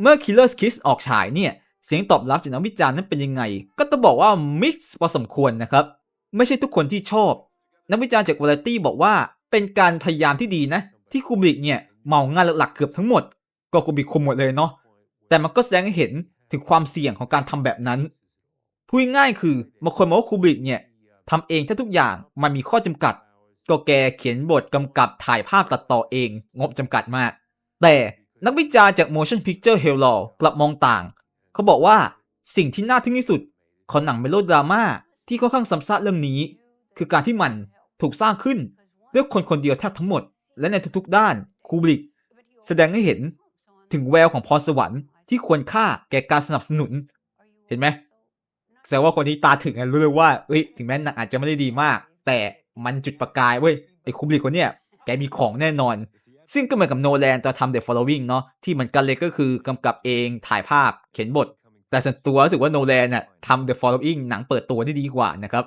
เมื่อ Killer's Kiss ออกฉายเนี่ย เสียงตอบรับจากนักวิจารณ์นั้นเป็นยังไง ก็ต้องบอกว่ามิกซ์พอสมควรนะครับ ไม่ใช่ทุกคนที่ชอบ นักวิจารณ์จาก Variety บอกว่าเป็นการพยายามที่ดีนะ ที่คูบริกเนี่ยเมางานหลักๆเกือบทั้งหมด ก็คูบริกคุมหมดเลยเนาะแต่มันก็แสดงให้เห็นถึงความเสี่ยงของการทำแบบนั้นพูดง่ายคือบางคนมองว่าคูบริกเนี่ยทำเองแทบทุกอย่างมันมีข้อจำกัด ก็แกเขียนบทกำกับถ่ายภาพตัดต่อเอง งบจำกัดมาก แต่ นักวิจารณ์จาก Motion Picture h e l l o กลับมองต่าง เขาบอกว่าสิ่งที่น่าทึ่งที่สุดของหนังเมโลดราม่าที่ค่อนข้างซ้ำซากเรื่องนี้ คือการที่มันถูกสร้างขึ้นด้วยคนคนเดียวแทบทั้งหมด และในทุกๆด้านคูบริก แสดงให้เห็นถึงแววของพรสวรรค์ที่ควรค่าแก่การสนับสนุน เห็นไหมแสดงว่าคนที่ตาถึงรู้เลยว่าเอ้ยถึงแม้หนังอาจจะไม่ได้ดีมาก แต่มันจุดประกายเว้ยไอ้คูบริกคนเนี้ยแกมีของแน่นอน ซึ่งก็เหมือนกับโนแลนตอนทำ The Following เนาะที่เหมือนกันเลยก็คือกำกับเองถ่ายภาพเขียนบท แต่ส่วนตัวรู้สึกว่าโนแลนน่ะทำ The Following หนังเปิดตัวได้ดีกว่านะครับ